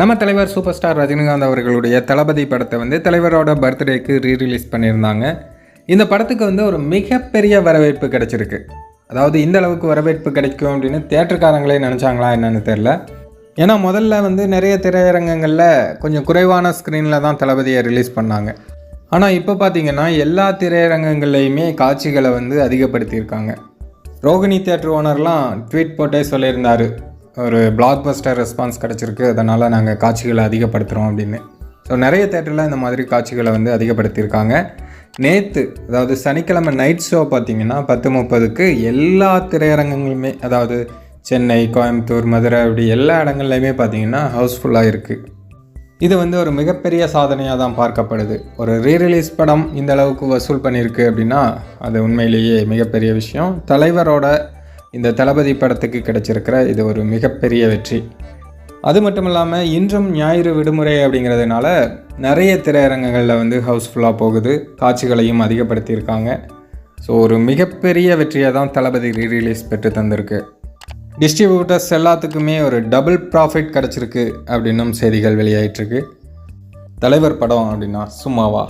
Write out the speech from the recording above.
நம்ம தலைவர் super star Rajinikanth அவர்களுடைய தளபதி படத்தை வந்து தலைவரோட பர்த்டேக்கு ரீரிலீஸ் பண்ணியிருந்தாங்க. இந்த படத்துக்கு வந்து ஒரு மிகப்பெரிய வரவேற்பு கிடச்சிருக்கு. அதாவது இந்த அளவுக்கு வரவேற்பு கிடைக்கும் அப்படின்னு தேட்டருக்காரங்களே நினச்சாங்களா என்னென்னு தெரில ஏன்னா முதல்ல வந்து நிறைய திரையரங்கங்களில் கொஞ்சம் குறைவான ஸ்க்ரீனில் தான் தளபதியை ரிலீஸ் பண்ணாங்க. ஆனால் இப்போ பார்த்தீங்கன்னா எல்லா திரையரங்கங்கள்லையுமே காட்சிகளை வந்து அதிகப்படுத்தியிருக்காங்க. ரோகிணி தேட்டர் ஓனர்லாம் ட்வீட் போட்டே சொல்லியிருந்தார். ஒரு பிளாக் பஸ்டர் ரெஸ்பான்ஸ் கிடச்சிருக்கு. அதனால் நாங்கள் காட்சிகளை அதிகப்படுத்துகிறோம் அப்படின்னு. ஸோ நிறைய தேட்டரில் இந்த மாதிரி காட்சிகளை வந்து அதிகப்படுத்தியிருக்காங்க. நேற்று அதாவது சனிக்கிழமை நைட் ஷோ பார்த்தீங்கன்னா பத்து முப்பதுக்கு எல்லா திரையரங்கங்களுமே அதாவது சென்னை கோயம்புத்தூர் மதுரை அப்படி எல்லா இடங்கள்லையுமே பார்த்தீங்கன்னா ஹவுஸ்ஃபுல்லாக இருக்குது இது வந்து ஒரு மிகப்பெரிய சாதனையாக தான் பார்க்கப்படுது. ஒரு ரீரிலீஸ் படம் இந்த அளவுக்கு வசூல் பண்ணியிருக்கு அப்படின்னா அது உண்மையிலேயே மிகப்பெரிய விஷயம். தலைவரோட இந்த தளபதி படத்துக்கு கிடைச்சிருக்கிற இது ஒரு மிகப்பெரிய வெற்றி. அது மட்டும் இல்லாமல் இன்றும் ஞாயிறு விடுமுறை அப்படிங்கிறதுனால நிறைய திரையரங்குகளில் வந்து ஹவுஸ்ஃபுல்லாக போகுது. காட்சிகளையும் அதிகப்படுத்தியிருக்காங்க. ஸோ ஒரு மிகப்பெரிய வெற்றியை தான் தளபதி ரீரிலீஸ் பெற்று தந்திருக்கு. டிஸ்ட்ரிபியூட்டர்ஸ் எல்லாத்துக்குமே ஒரு டபுள் ப்ராஃபிட் கிடச்சிருக்கு அப்படின்னும் செய்திகள் வெளியாயிட்டிருக்கு. தலைவர் படம் அப்படின்னா சும்மாவா?